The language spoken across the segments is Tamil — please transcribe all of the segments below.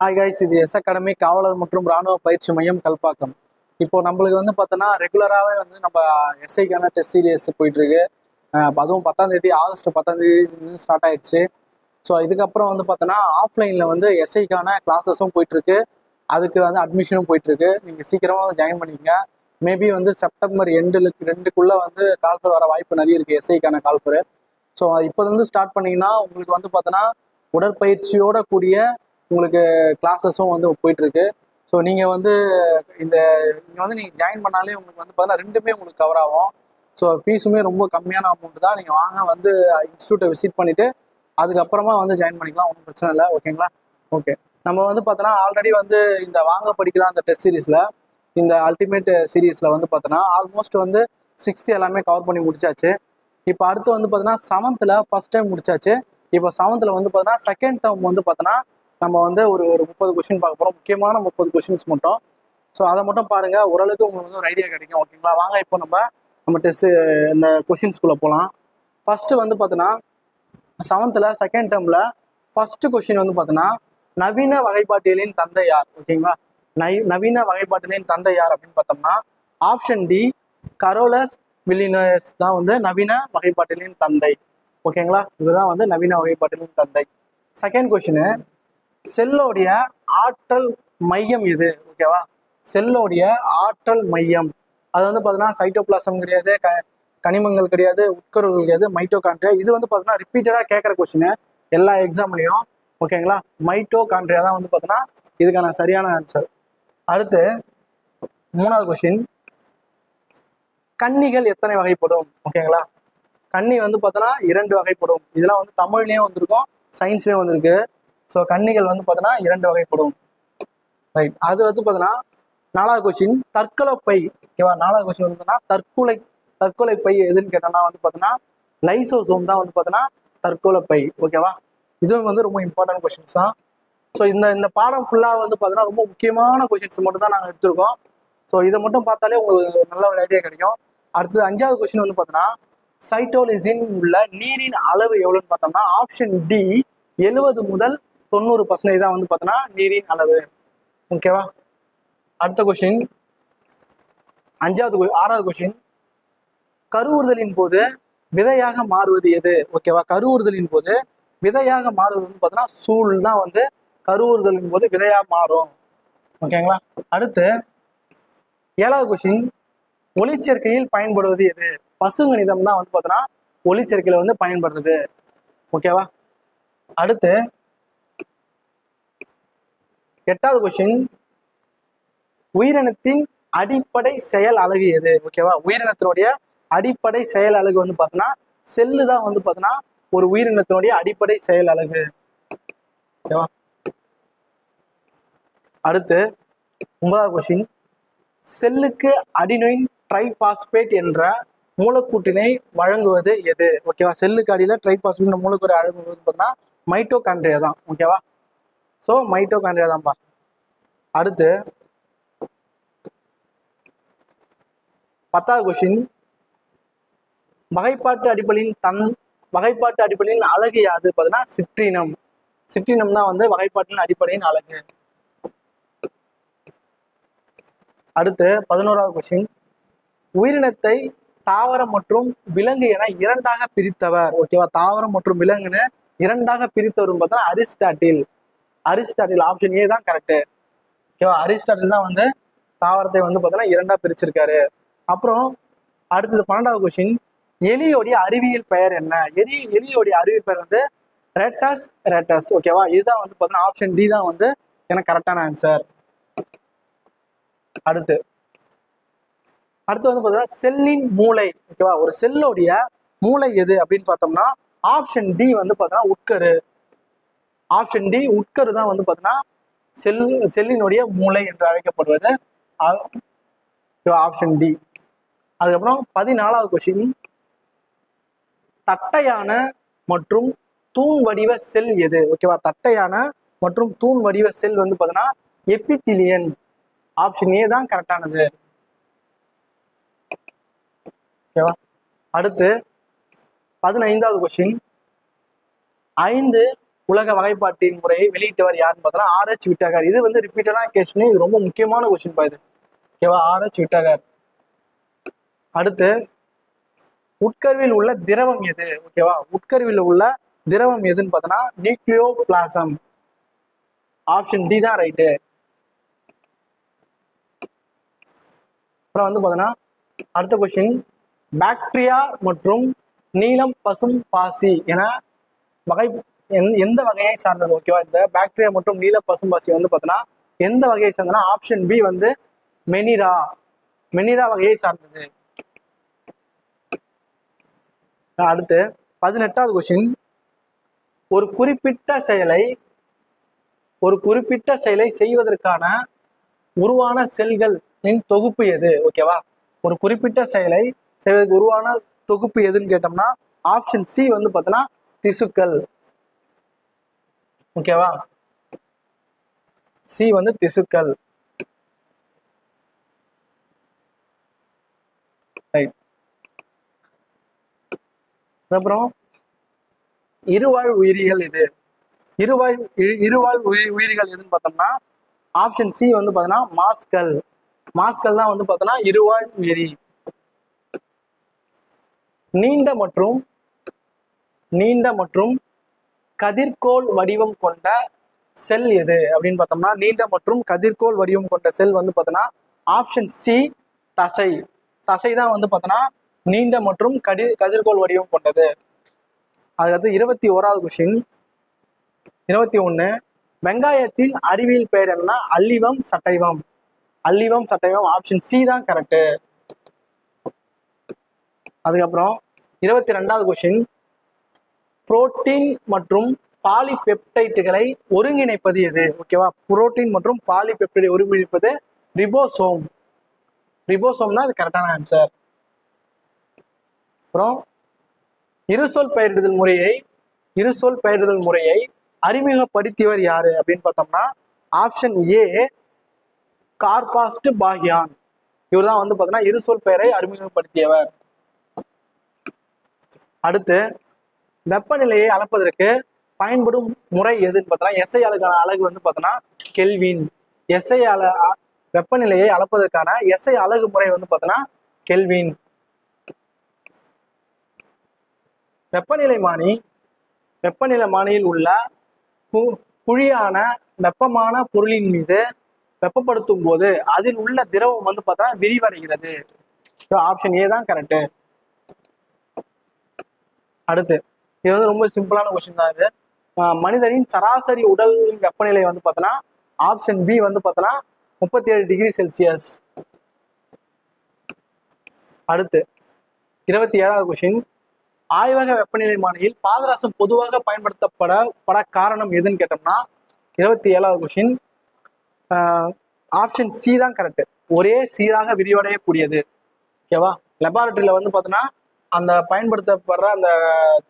ஹாய் காய்ஸ் இது எஸ் அகாடமி காவலர் மற்றும் ராணுவ பயிற்சி மையம் கல்பாக்கம். இப்போ நம்மளுக்கு வந்து பார்த்தோன்னா ரெகுலராகவே வந்து நம்ம எஸ்ஐக்கான டெஸ்ட் சீரியஸ் போயிட்டு இருக்கு. அதுவும் பத்தாம் தேதி ஆகஸ்ட் பத்தாம் தேதி ஸ்டார்ட் ஆயிடுச்சு. ஸோ இதுக்கப்புறம் வந்து பார்த்தோன்னா ஆஃப்லைனில் வந்து எஸ்ஐக்கான கிளாஸஸும் போயிட்டு இருக்கு. அதுக்கு வந்து அட்மிஷனும் போயிட்டு இருக்கு. நீங்கள் சீக்கிரமாக வந்து ஜாயின் பண்ணிக்கங்க. மேபி வந்து செப்டம்பர் எண்டில் ரெண்டுக்குள்ளே வந்து கால்ஃபர் வர வாய்ப்பு நிறைய இருக்குது எஸ்ஐக்கான கால்ஃபர் ஸோ இப்போ வந்து ஸ்டார்ட் பண்ணிங்கன்னா உங்களுக்கு வந்து பார்த்தோன்னா உடற்பயிற்சியோட கூடிய உங்களுக்கு கிளாஸஸும் வந்து போயிட்டு இருக்கு ஸோ நீங்கள் வந்து இந்த நீங்கள் வந்து நீங்கள் ஜாயின் பண்ணாலே உங்களுக்கு வந்து பார்த்தீங்கன்னா ரெண்டுமே உங்களுக்கு கவர் ஆகும். ஸோ ஃபீஸுமே ரொம்ப கம்மியான அமௌண்ட் தான். நீங்கள் வாங்க வந்து இன்ஸ்டியூட்டை விசிட் பண்ணிவிட்டு அதுக்கப்புறமா வந்து ஜாயின் பண்ணிக்கலாம். ஒன்றும் பிரச்சனை இல்லை. ஓகேங்களா ஓகே நம்ம வந்து பார்த்தோன்னா ஆல்ரெடி வந்து இந்த வாங்க படிக்கலாம் அந்த டெஸ்ட் சீரீஸில் இந்த அல்டிமேட் சீரீஸில் வந்து பார்த்தோன்னா ஆல்மோஸ்ட் வந்து சிக்ஸ்த்து எல்லாமே கவர் பண்ணி முடிச்சாச்சு. இப்போ அடுத்து வந்து பார்த்தோன்னா செவன்த்தில் ஃபஸ்ட் டைம் முடிச்சாச்சு. இப்போ செவன்த்தில் வந்து பார்த்தோன்னா செகண்ட் டேர்ம் வந்து பார்த்தோன்னா நம்ம வந்து ஒரு ஒரு முப்பது கொஷின் பார்க்க போகிறோம் முக்கியமான முப்பது கொஷின்ஸ் மட்டும். ஸோ அதை மட்டும் பாருங்க. ஓரளவுக்கு உங்களுக்கு வந்து ஒரு ஐடியா கிடைக்கும். ஓகேங்களா வாங்க இப்போ நம்ம நம்ம டெஸ்ட் இந்த கொஷின்ஸ்குள்ளே போகலாம் ஃபஸ்ட்டு வந்து பார்த்தோன்னா செவன்த்தில் செகண்ட் டேர்மில் ஃபர்ஸ்ட் கொஷின் வந்து பார்த்தோன்னா நவீன வகைப்பாட்டியலின் தந்தை யார்? ஓகேங்களா நை நவீன வகைப்பாட்டியலின் தந்தை யார் அப்படின்னு பார்த்தோம்னா ஆப்ஷன் டி கரோலஸ் வில்லினஸ் தான் வந்து நவீன வகைப்பாட்டியலின் தந்தை. ஓகேங்களா இதுதான் வந்து நவீன வகைப்பாட்டியலின் தந்தை. செகண்ட் கொஷின் செல்லோடைய ஆற்றல் மையம் எது? ஓகேவா செல்லோடைய ஆற்றல் மையம். அது வந்து பார்த்தீங்கன்னா சைட்டோபிளாசம் கிடையாது க கனிமங்கள் கிடையாது உட்கருகள் கிடையாது மைட்டோகான்ட்ரியா இது வந்து பார்த்தீங்கன்னா ரிப்பீட்டடாக கேட்குற கொஸ்டின் எல்லா எக்ஸாம்லையும் ஓகேங்களா மைட்டோகான்ட்ரியா தான் வந்து பார்த்தீங்கன்னா இதுக்கான சரியான ஆன்சர் அடுத்து மூணாவது கொஸ்டின் கன்னிகள் எத்தனை வகைப்படும்? ஓகேங்களா கன்னி வந்து பார்த்தோன்னா இரண்டு வகைப்படும். இதெல்லாம் வந்து தமிழ்லேயும் வந்திருக்கும் சயின்ஸ்லேயும் வந்திருக்கு. ஸோ கன்னிகள் வந்து பார்த்தோன்னா இரண்டு வகைப்படும். ரைட் அது வந்து பார்த்தோன்னா நாலாவது கொஸ்டின் தற்கொலை பை ஓகேவா நாலாவது கொஸ்டின் வந்து தற்கொலை தற்கொலை பை எதுன்னு கேட்டோம்னா வந்து பார்த்தோன்னா லைசோசோம் தான் வந்து பார்த்தோன்னா தற்கொலை பை ஓகேவா இதுவும் வந்து ரொம்ப இம்பார்ட்டன்ட் கொஸ்டின்ஸ் தான். ஸோ இந்த இந்த பாடம் ஃபுல்லாக வந்து பார்த்தோன்னா ரொம்ப முக்கியமான கொஸ்டின்ஸ் மட்டும் தான் நாங்கள் எடுத்திருக்கோம். ஸோ இதை மட்டும் பார்த்தாலே உங்களுக்கு நல்ல ஒரு ஐடியா கிடைக்கும். அடுத்தது அஞ்சாவது கொஸ்டின் வந்து பார்த்தோன்னா சைட்டோலிசின் உள்ள நீரின் அளவு எவ்வளோன்னு பார்த்தோம்னா ஆப்ஷன் டி எழுபது முதல் தொண்ணூறு பர்சன்டேஜ் தான் வந்து பார்த்தோன்னா நீரின் அளவு ஓகேவா அடுத்த கொஸ்டின் அஞ்சாவது ஆறாவது கொஸ்டின் கருவுறுதலின் போது விதையாக மாறுவது எது? ஓகேவா கருவுறுதலின் போது விதையாக மாறுவது வந்து பார்த்தோன்னா சூழ் தான் வந்து கருவுறுதலின் போது விதையாக மாறும். ஓகேங்களா அடுத்து ஏழாவது கொஸ்டின் ஒளிச்சேர்க்கையில் பயன்படுவது எது? பசுங்கணிதம் தான் வந்து பார்த்தோன்னா ஒளிச்சேர்க்கையில் வந்து பயன்படுறது. ஓகேவா அடுத்து எட்டாவது கொஸ்டின் உயிரினத்தின் அடிப்படை செயல் அழகு எது? ஓகேவா உயிரினத்தினுடைய அடிப்படை செயல் அழகு வந்து பார்த்தோன்னா செல்லு தான் வந்து பார்த்தோன்னா ஒரு உயிரினத்தினுடைய அடிப்படை செயல் அழகு. ஓகேவா அடுத்து ஒன்பதாவது கொஸ்டின் செல்லுக்கு அடினோயின் ட்ரைபாஸ்பேட் என்ற மூலக்கூட்டினை வழங்குவது எது? ஓகேவா செல்லுக்கு அடியில் ட்ரைபாஸ்பேட் மூலக்கூறு வழங்குவது பார்த்தீங்கன்னா மைட்டோகான்ட்ரியா தான். ஓகேவா ஸோ மைட்டோகாண்ட்ரியா தான்ப்பா. அடுத்து பத்தாவது கொஸ்டின் வகைப்பாட்டு அடிப்படையின் தன் வகைப்பாட்டு அடிப்படையின் அழகு யாது? பார்த்தீங்கன்னா சிற்றினம். சிற்றினம் தான் வந்து வகைப்பாட்டின் அடிப்படையின் அழகு. அடுத்து பதினோராவது கொஸ்டின் உயிரினத்தை தாவரம் மற்றும் விலங்கு என இரண்டாக பிரித்தவர். ஓகேவா தாவரம் மற்றும் விலங்குன்னு இரண்டாக பிரித்தவர் பார்த்தா அரிஸ்டாட்டில். அரிஸ்டாட்டில் ஆப்ஷன் ஏ தான் கரெக்ட் ஓகேவா அரிஸ்டாட்டில் தான் வந்து தாவரத்தை வந்து பார்த்தோன்னா இரண்டா பிரிச்சிருக்காரு. அப்புறம் அடுத்தது பன்னெண்டாவது கொஸ்டின் எலியோடைய அறிவியல் பெயர் என்ன? எலி எலியோடைய அறிவியல் பெயர் வந்து ரெட்டஸ் ரெட்டஸ். ஓகேவா இதுதான் வந்து பார்த்தீங்கன்னா ஆப்ஷன் டி தான் வந்து எனக்கு கரெக்டான ஆன்சர் அடுத்து. அடுத்து வந்து பார்த்தீங்கன்னா செல்லின் மூளை. ஓகேவா ஒரு செல்லோடைய மூளை எது அப்படின்னு பார்த்தோம்னா ஆப்ஷன் டி வந்து பார்த்தீங்கன்னா உட்கரு. ஆப்ஷன் டி உட்கரு தான் வந்து பார்த்தீங்கன்னா செல் செல்லினுடைய மூளை என்று அழைக்கப்படுவது. ஆப்ஷன் டி அதுக்கப்புறம் பதினாலாவது கொஸ்டின் தட்டையான மற்றும் தூண் வடிவ செல் எது? ஓகேவா தட்டையான மற்றும் தூண் வடிவ செல் வந்து பார்த்தீங்கன்னா எபித்திலியன் ஆப்ஷன் ஏ தான் கரெக்டானது ஓகேவா அடுத்து பதினைந்தாவது கொஸ்டின் ஐந்து உலக வகைப்பாட்டின் முறையை வெளியிட்டவர் யாருன்னு பார்த்தா ஆர் எச் விட்டகர். இது வந்து ரிப்பீட்டடான கொஸ்டின் இது ரொம்ப முக்கியமான கொஸ்டின் பா இது. ஓகேவா? ஆர்ஹெச் விட்டகர். அடுத்து உட்கருவில் உள்ள திரவம் எது? ஓகேவா? உட்கருவில் உள்ள திரவம் எதுன்னு பார்த்தோன்னா நியூக்ளியோ பிளாசம் ஆப்ஷன் டி தான் ரைட்டு அப்புறம் வந்து பார்த்தோன்னா அடுத்த கொஸ்டின் பாக்டீரியா மற்றும் நீலம் பசும் பாசி என வகை எந்த- எந்த வகையை சார்ந்தது ஓகேவா இந்த பாக்டீரியா மற்றும் நீல பசும்பாசி வந்து பார்த்தோன்னா எந்த வகையை சார்ந்தனா ஆப்ஷன் பி வந்து மெனிரா. மெனிரா வகையை சார்ந்தது. அடுத்து பதினெட்டாவது கொஸ்டின் ஒரு குறிப்பிட்ட செயலை ஒரு குறிப்பிட்ட செயலை செய்வதற்கான உருவான செல்களின் தொகுப்பு எது? ஓகேவா ஒரு குறிப்பிட்ட செயலை செய்வதற்கு உருவான தொகுப்பு எதுன்னு கேட்டோம்னா ஆப்ஷன் சி வந்து பார்த்தோன்னா திசுக்கள். ஓகேவா? சி வந்து திசுக்கள். ரைட் அப்புறம் இருவாழ் உயிரிகள் இது. இருவாழ் இருவாழ் உயிர் உயிரிகள் எதுன்னு பார்த்தோம்னா ஆப்ஷன் சி வந்து பார்த்தோன்னா மாஸ்கள். மாஸ்கள் தான் வந்து பார்த்தோன்னா இருவாழ் உயிரி. நீண்ட மற்றும் நீண்ட மற்றும் கதிர்கோள் வடிவம் கொண்ட செல் எது? அப்படின்னு பார்த்தோம்னா நீண்ட மற்றும் கதிர்கோள் வடிவம் கொண்ட செல் வந்து பார்த்தோன்னா ஆப்ஷன் சி தசை. தசை தான் வந்து பார்த்தோன்னா நீண்ட மற்றும் கடி கதிர்கோள் வடிவம் கொண்டது. அதுக்கடுத்து இருபத்தி ஓராவது கொஷின் இருபத்தி ஒன்று வெங்காயத்தின் அறிவியல் பெயர் என்னன்னா அல்லிவம் சட்டைவம். அல்லிவம் சட்டைவம் ஆப்ஷன் சி தான் கரெக்டு அதுக்கப்புறம் இருபத்தி ரெண்டாவது கொஷின் புரோட்டீன் மற்றும் பாலிபெப்டைட்டுகளை ஒருங்கிணைப்பது எது? ஓகேவா புரோட்டீன் மற்றும் பாலிபெப்டைடை ஒருங்கிணைப்பது ரிபோசோம். ரிபோசோம்னா அது கரெக்டான ஆன்சர் அப்புறம் இருசொல் பெயரிடுதல் முறையை இருசொல் பெயரிடுதல் முறையை அறிமுகப்படுத்தியவர் யாரு அப்படின்னு பார்த்தோம்னா ஆப்ஷன் ஏ கார்பாஸ்ட் பாகியான் இவர் தான் வந்து பார்த்தோன்னா இருசொல் பெயரை அறிமுகப்படுத்தியவர். அடுத்து வெப்பநிலையை அளப்பதற்கு பயன்படும் முறை எதுன்னு பார்த்தோன்னா எஸ்ஐ அழகான அலகு வந்து பார்த்தோன்னா கெல்வின் எஸ்ஐ அல வெப்பநிலையை அளப்பதற்கான எஸ்ஐ அழகு முறை வந்து பார்த்தோன்னா கெல்வின் வெப்பநிலை மானி வெப்பநிலை மானியில் உள்ள கு- குழியான வெப்பமான பொருளின் மீது வெப்பப்படுத்தும் போது அதில் உள்ள திரவம் வந்து பார்த்தா விரிவடைகிறது. ஆப்ஷன் ஏ தான் கரெக்டு அடுத்து இது வந்து ரொம்ப சிம்பிளான கொஸ்டின் தான் இது. ஆஹ் மனிதனின் சராசரி உடல் வெப்பநிலை வந்து பார்த்தோன்னா ஆப்ஷன் பி வந்து பார்த்தோன்னா முப்பத்தி ஏழு டிகிரி செல்சியஸ் அடுத்து இருபத்தி ஏழாவது கொஸ்டின் ஆய்வக வெப்பநிலை மானியில் பாதரசம் பொதுவாக பயன்படுத்தப்பட பட காரணம் எதுன்னு கேட்டோம்னா இருபத்தி ஏழாவது கொஸ்டின் ஆப்ஷன் சி தான் கரெக்ட் ஒரே சீராக விரிவடையக்கூடியது. ஓகேவா லெபார்டரியில் வந்து பார்த்தோன்னா அந்த பயன்படுத்தப்படுற அந்த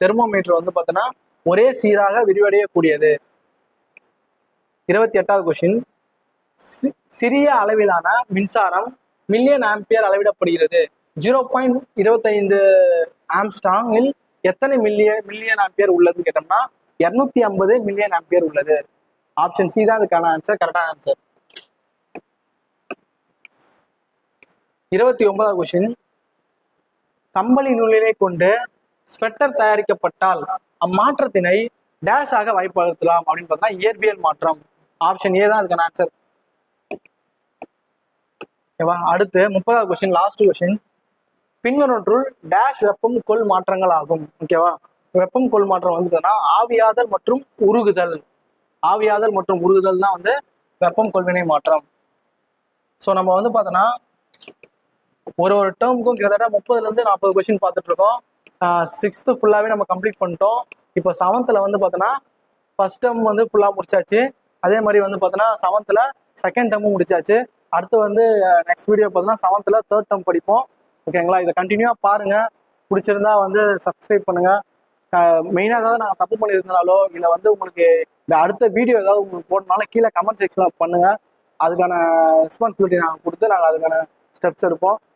தெர்மோமீட்டர் வந்து பார்த்தோன்னா ஒரே சீராக விரிவடையக்கூடியது. இருபத்தி எட்டாவது கொஸ்டின் சிறிய அளவிலான மின்சாரம் மில்லியன் ஆம்பியர் அளவிடப்படுகிறது. ஜீரோ பாயிண்ட் இருபத்தைந்து ஆம்ஸ்டாங்கில் எத்தனை மில்லியன் மில்லியன் ஆம்பியர் உள்ளதுன்னு கேட்டோம்னா இருநூத்தி ஐம்பது மில்லியன் ஆம்பியர் உள்ளது. ஆப்ஷன் சி தான் அதுக்கான ஆன்சர் கரெக்டான ஆன்சர் இருபத்தி ஒன்பதாவது கொஸ்டின் கம்பளி நூலினை கொண்டு ஸ்வெட்டர் தயாரிக்கப்பட்டால் அம்மாற்றத்தினை டேஷ் ஆக வாய்ப்படுத்தலாம் அப்படின்னு பார்த்தா இயற்பியல் மாற்றம். ஆப்ஷன் ஏ தான் அதுக்கான ஆன்சர் ஓகேவா? அடுத்து முப்பதாவது கொஸ்டின் லாஸ்ட் கொஸ்டின் பின்வருவற்றுள் டேஷ் வெப்பம் கொள் மாற்றங்கள் ஆகும். ஓகேவா? வெப்பம் கொள் மாற்றம் வந்து ஆவியாதல் மற்றும் உருகுதல். ஆவியாதல் மற்றும் உருகுதல் தான் வந்து வெப்பம் கொள்வினை மாற்றம். ஸோ நம்ம வந்து பார்த்தோன்னா ஒரு ஒரு டேர்முக்கும் கிட்டத்தட்ட முப்பதுல இருந்து நாற்பது கொஸ்டின் பார்த்துட்டு இருக்கோம் சிக்ஸ்த்து ஃபுல்லாகவே நம்ம கம்ப்ளீட் பண்ணிட்டோம். இப்போ செவன்த்தில் வந்து பார்த்தோன்னா ஃபர்ஸ்ட் டேர்ம் வந்து ஃபுல்லாக முடிச்சாச்சு. அதே மாதிரி வந்து பார்த்தோன்னா செவன்த்தில் செகண்ட் டேர்மும் முடிச்சாச்சு. அடுத்து வந்து நெக்ஸ்ட் வீடியோ பார்த்தோன்னா செவன்த்தில் தேர்ட் டேர்ம் படிப்போம். ஓகேங்களா இதை கண்டினியூவாக பாருங்கள் பிடிச்சிருந்தா வந்து சப்ஸ்கிரைப் பண்ணுங்கள் மெயினாக ஏதாவது நாங்கள் தப்பு பண்ணியிருந்தனாலோ இல்லை வந்து உங்களுக்கு இந்த அடுத்த வீடியோ ஏதாவது உங்களுக்கு போடணுனாலும் கீழே கமெண்ட் செக்ஷனில் பண்ணுங்கள் அதுக்கான ரெஸ்பான்சிபிலிட்டி நாங்கள் கொடுத்து நாங்கள் அதுக்கான ஸ்டெப்ஸ் எடுப்போம்.